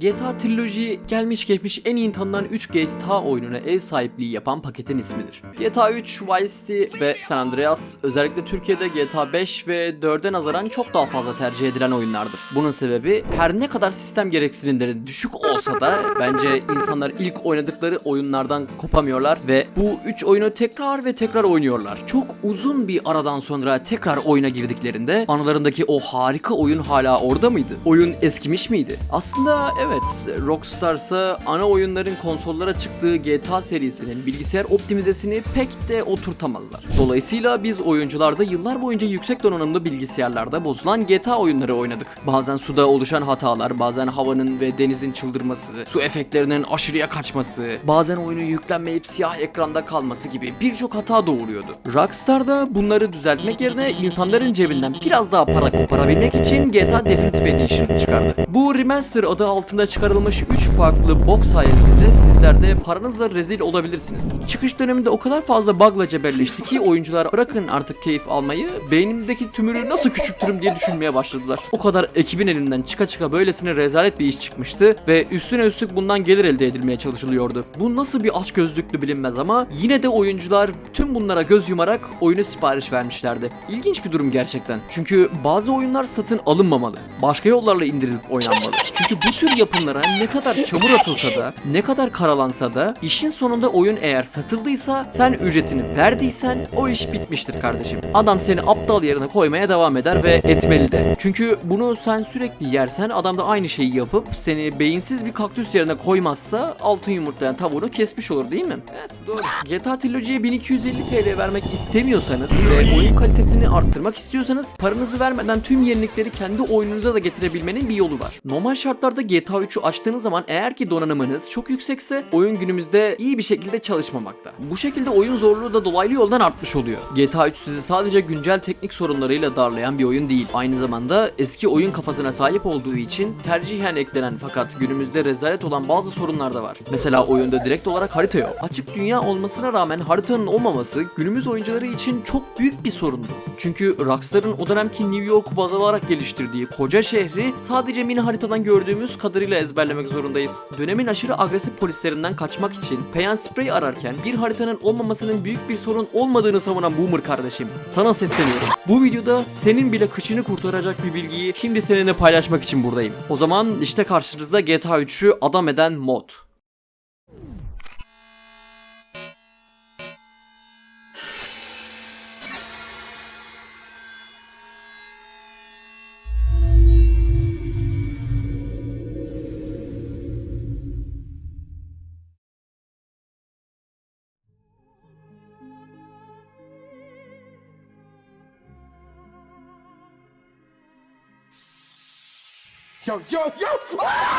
GTA Trilogy gelmiş geçmiş en iyi tanınan 3 GTA oyununa ev sahipliği yapan paketin ismidir. GTA 3, Vice City ve San Andreas özellikle Türkiye'de GTA 5 ve 4'e nazaran çok daha fazla tercih edilen oyunlardır. Bunun sebebi her ne kadar sistem gereksinimleri düşük olsa da bence insanlar ilk oynadıkları oyunlardan kopamıyorlar ve bu 3 oyunu tekrar ve tekrar oynuyorlar. Çok uzun bir aradan sonra tekrar oyuna girdiklerinde anılarındaki o harika oyun hala orada mıydı? Oyun eskimiş miydi? Aslında evet Rockstar'sa ana oyunların konsollara çıktığı GTA serisinin bilgisayar optimizesini pek de oturtamazlar. Dolayısıyla biz oyuncularda yıllar boyunca yüksek donanımlı bilgisayarlarda bozulan GTA oyunları oynadık. Bazen suda oluşan hatalar, bazen havanın ve denizin çıldırması, su efektlerinin aşırıya kaçması, bazen oyunun yüklenmeyip siyah ekranda kalması gibi birçok hata doğuruyordu. Rockstar da bunları düzeltmek yerine insanların cebinden biraz daha para koparabilmek için GTA Definitive Edition çıkardı. Bu remaster adı altında çıkarılmış 3 farklı box sayesinde sizler de paranızla rezil olabilirsiniz. Çıkış döneminde o kadar fazla bug'la cebelleşti ki oyuncular bırakın artık keyif almayı beynimdeki tümörü nasıl küçültürüm diye düşünmeye başladılar. O kadar ekibin elinden çıka çıka böylesine rezalet bir iş çıkmıştı ve üstüne üstlük bundan gelir elde edilmeye çalışılıyordu. Bu nasıl bir aç gözlüklü bilinmez ama yine de oyuncular tüm bunlara göz yumarak oyunu sipariş vermişlerdi. İlginç bir durum gerçekten. Çünkü bazı oyunlar satın alınmamalı. Başka yollarla indirilip oynanmalı. Çünkü bu tür yapımlara ne kadar çamur atılsa da, ne kadar karalansa da işin sonunda oyun eğer satıldıysa sen ücretini verdiysen o iş bitmiştir kardeşim. Adam seni aptal yerine koymaya devam eder ve etmeli de. Çünkü bunu sen sürekli yersen adam da aynı şeyi yapıp seni beyinsiz bir kaktüs yerine koymazsa altın yumurtlayan tavuğunu kesmiş olur değil mi? Evet doğru. GTA Trilogy'ye 1250 TL vermek istemiyorsanız ve oyun kalitesini arttırmak istiyorsanız paranızı vermeden tüm yenilikleri kendi oyununuza da getirebilmenin bir yolu var. Normal şartlarda GTA 3'ü açtığınız zaman eğer ki donanımınız çok yüksekse oyun günümüzde iyi bir şekilde çalışmamakta. Bu şekilde oyun zorluğu da dolaylı yoldan artmış oluyor. GTA 3 sizi sadece güncel teknik sorunlarıyla darlayan bir oyun değil. Aynı zamanda eski oyun kafasına sahip olduğu için tercihen eklenen fakat günümüzde rezalet olan bazı sorunlar da var. Mesela oyunda direkt olarak harita yok. Açık dünya olmasına rağmen haritanın olmaması günümüz oyuncuları için çok büyük bir sorundu. Çünkü Rockstar'ın o dönemki New York baz alarak geliştirdiği koca şehri sadece mini haritadan gördüğümüz kadarıyla ezberlemek zorundayız. Dönemin aşırı agresif polislerinden kaçmak için Payan Spray ararken bir haritanın olmamasının büyük bir sorun olmadığını savunan Boomer kardeşim. Sana sesleniyorum. Bu videoda senin bile kışını kurtaracak bir bilgiyi şimdi seninle paylaşmak için buradayım. O zaman işte karşınızda GTA 3'ü adam eden mod. Yo, yo, yo!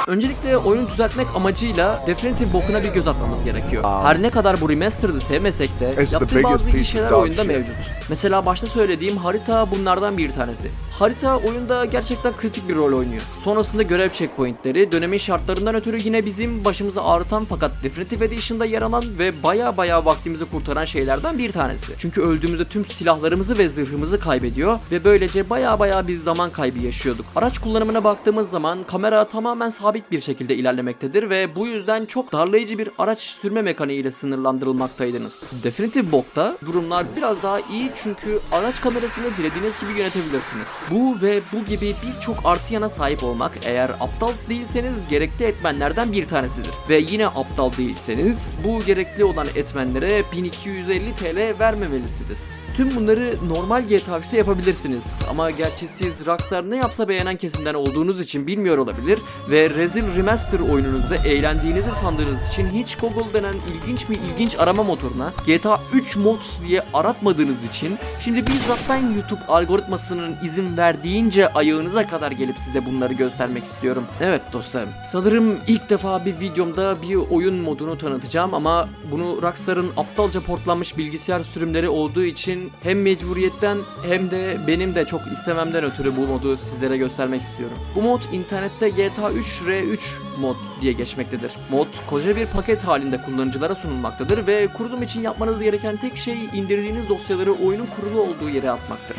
Öncelikle oyunu düzeltmek amacıyla Definitive bokuna bir göz atmamız gerekiyor. Her ne kadar bu remastered'ı sevmesek de It's yaptığı bazı iyi şeyler oyunda shit. mevcut. Mesela başta söylediğim harita bunlardan bir tanesi. Harita oyunda gerçekten kritik bir rol oynuyor. Sonrasında görev checkpointleri dönemin şartlarından ötürü yine bizim başımızı ağrıtan fakat Definitive Edition'da yer alan ve baya baya vaktimizi kurtaran şeylerden bir tanesi. Çünkü öldüğümüzde tüm silahlarımızı ve zırhımızı kaybediyor ve böylece baya baya bir zaman kaybı yaşıyorduk. Araç kullanımına baktığımız zaman kamera tamamen sabit bir şekilde ilerlemektedir ve bu yüzden çok darlayıcı bir araç sürme mekaniğiyle sınırlandırılmaktaydınız. Definitive Book'ta durumlar biraz daha iyi çünkü araç kamerasını dilediğiniz gibi yönetebilirsiniz. Bu ve bu gibi birçok artı yana sahip olmak eğer aptal değilseniz gerekli etmenlerden bir tanesidir. Ve yine aptal değilseniz bu gerekli olan etmenlere 1250 TL vermemelisiniz. Tüm bunları normal GTA 3'te yapabilirsiniz ama gerçi siz Rockstar ne yapsa beğenen kesimden olduğunuz için bilmiyor olabilir ve rezil remaster oyununuzda eğlendiğinizi sandığınız için hiç Google denen ilginç bir ilginç arama motoruna GTA 3 mods diye aratmadığınız için şimdi bizzat ben YouTube algoritmasının izin verdiğince ayağınıza kadar gelip size bunları göstermek istiyorum. Evet dostlarım sanırım ilk defa bir videomda bir oyun modunu tanıtacağım ama bunu Rockstar'ın aptalca portlanmış bilgisayar sürümleri olduğu için hem mecburiyetten hem de benim de çok istememden ötürü bu modu sizlere göstermek istiyorum. Bu mod internette GTA 3 R3 mod diye geçmektedir. Mod koca bir paket halinde kullanıcılara sunulmaktadır ve kurulum için yapmanız gereken tek şey indirdiğiniz dosyaları oyunun kurulu olduğu yere atmaktır.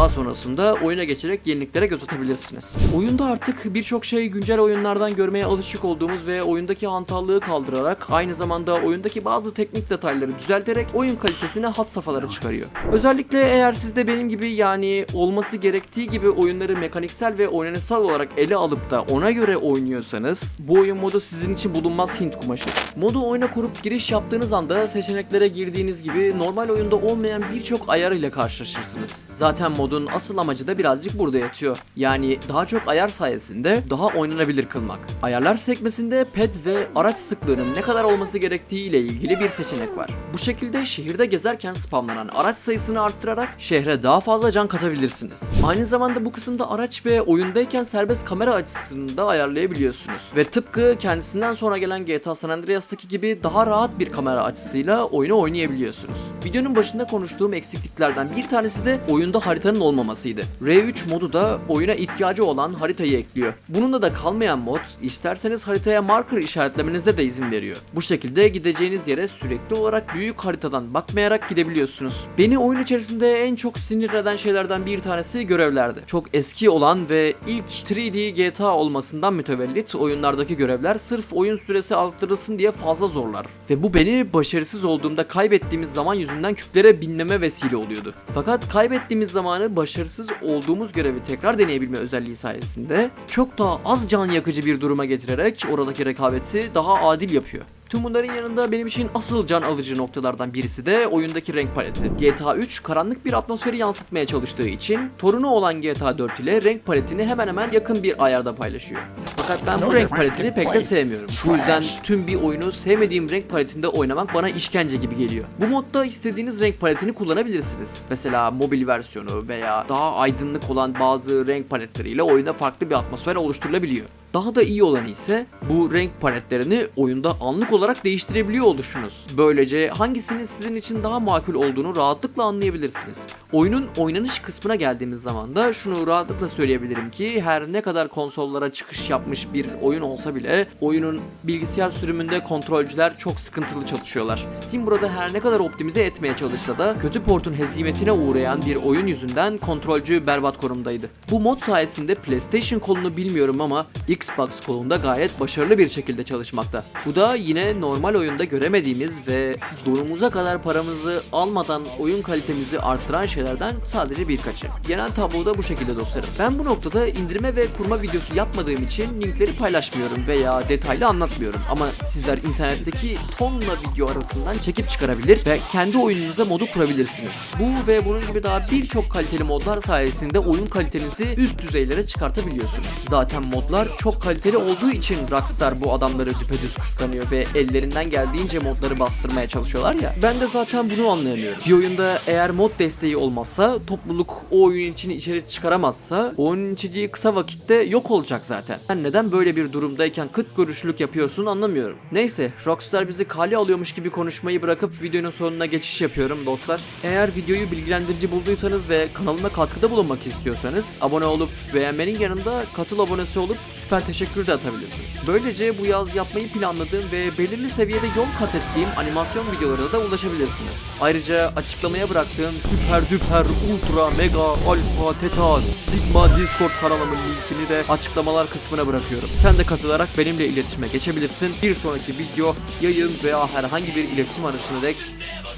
Daha sonrasında oyuna geçerek yeniliklere göz atabilirsiniz. Oyunda artık birçok şey güncel oyunlardan görmeye alışık olduğumuz ve oyundaki hantallığı kaldırarak aynı zamanda oyundaki bazı teknik detayları düzelterek oyun kalitesine hat safhalara çıkarıyor. Özellikle eğer siz de benim gibi yani olması gerektiği gibi oyunları mekaniksel ve oynanışsal olarak ele alıp da ona göre oynuyorsanız bu oyun modu sizin için bulunmaz Hint kumaşı. Modu oyuna kurup giriş yaptığınız anda seçeneklere girdiğiniz gibi normal oyunda olmayan birçok ayar ile karşılaşırsınız. Zaten modun asıl amacı da birazcık burada yatıyor. Yani daha çok ayar sayesinde daha oynanabilir kılmak. Ayarlar sekmesinde ped ve araç sıklığının ne kadar olması gerektiği ile ilgili bir seçenek var. Bu şekilde şehirde gezerken spamlanan araç sayısını arttırarak şehre daha fazla can katabilirsiniz. Aynı zamanda bu kısımda araç ve oyundayken serbest kamera açısını da ayarlayabiliyorsunuz. Ve tıpkı kendisinden sonra gelen GTA San Andreas'taki gibi daha rahat bir kamera açısıyla oyunu oynayabiliyorsunuz. Videonun başında konuştuğum eksikliklerden bir tanesi de oyunda haritanın olmamasıydı. R3 modu da oyuna ihtiyacı olan haritayı ekliyor. Bununla da kalmayan mod, isterseniz haritaya marker işaretlemenize de izin veriyor. Bu şekilde gideceğiniz yere sürekli olarak büyük haritadan bakmayarak gidebiliyorsunuz. Beni oyun içerisinde en çok sinir eden şeylerden bir tanesi görevlerdi. Çok eski olan ve ilk 3D GTA olmasından mütevellit oyunlardaki görevler sırf oyun süresi arttırılsın diye fazla zorlar. Ve bu beni başarısız olduğumda kaybettiğimiz zaman yüzünden küplere binmeme vesile oluyordu. Fakat kaybettiğimiz zamanı başarısız olduğumuz görevi tekrar deneyebilme özelliği sayesinde çok daha az can yakıcı bir duruma getirerek oradaki rekabeti daha adil yapıyor. Tüm bunların yanında benim için asıl can alıcı noktalardan birisi de oyundaki renk paleti. GTA 3 karanlık bir atmosferi yansıtmaya çalıştığı için torunu olan GTA 4 ile renk paletini hemen hemen yakın bir ayarda paylaşıyor. Fakat ben bu renk paletini pek de sevmiyorum. Bu yüzden tüm bir oyunu sevmediğim renk paletinde oynamak bana işkence gibi geliyor. Bu modda istediğiniz renk paletini kullanabilirsiniz. Mesela mobil versiyonu veya daha aydınlık olan bazı renk paletleriyle oyunda farklı bir atmosfer oluşturulabiliyor. Daha da iyi olanı ise bu renk paletlerini oyunda anlık olarak değiştirebiliyor oluşunuz. Böylece hangisinin sizin için daha makul olduğunu rahatlıkla anlayabilirsiniz. Oyunun oynanış kısmına geldiğimiz zaman da şunu rahatlıkla söyleyebilirim ki her ne kadar konsollara çıkış yapmış bir oyun olsa bile oyunun bilgisayar sürümünde kontrolcüler çok sıkıntılı çalışıyorlar. Steam burada her ne kadar optimize etmeye çalışsa da kötü portun hezimetine uğrayan bir oyun yüzünden kontrolcü berbat konumdaydı. Bu mod sayesinde PlayStation kolunu bilmiyorum ama Xbox kolunda gayet başarılı bir şekilde çalışmakta. Bu da yine normal oyunda göremediğimiz ve donumuza kadar paramızı almadan oyun kalitemizi arttıran şeylerden sadece birkaçı. Genel tabloda bu şekilde dostlarım. Ben bu noktada indirme ve kurma videosu yapmadığım için linkleri paylaşmıyorum veya detaylı anlatmıyorum. Ama sizler internetteki tonla video arasından çekip çıkarabilir ve kendi oyununuza modu kurabilirsiniz. Bu ve bunun gibi daha birçok kaliteli modlar sayesinde oyun kalitenizi üst düzeylere çıkartabiliyorsunuz. Zaten modlar çok kaliteli olduğu için Rockstar bu adamları düpedüz kıskanıyor ve ellerinden geldiğince modları bastırmaya çalışıyorlar ya. Ben de zaten bunu anlayamıyorum. Bir oyunda eğer mod desteği olmazsa, topluluk o oyun için içerik çıkaramazsa, o oyunun içeceği kısa vakitte yok olacak zaten. Ben neden böyle bir durumdayken kıt görüşlülük yapıyorsun anlamıyorum. Neyse, Rockstar bizi kale alıyormuş gibi konuşmayı bırakıp videonun sonuna geçiş yapıyorum dostlar. Eğer videoyu bilgilendirici bulduysanız ve kanalıma katkıda bulunmak istiyorsanız abone olup beğenmenin yanında katıl abonesi olup süper teşekkür de atabilirsiniz. Böylece bu yaz yapmayı planladığım ve belirli seviyede yol kat ettiğim animasyon videolarına da ulaşabilirsiniz. Ayrıca açıklamaya bıraktığım süper düper ultra mega alfa teta sigma discord kanalımın linkini de açıklamalar kısmına bırakıyorum. Sen de katılarak benimle iletişime geçebilirsin. Bir sonraki video, yayın veya herhangi bir iletişim aracına dek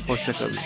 hoşçakalın.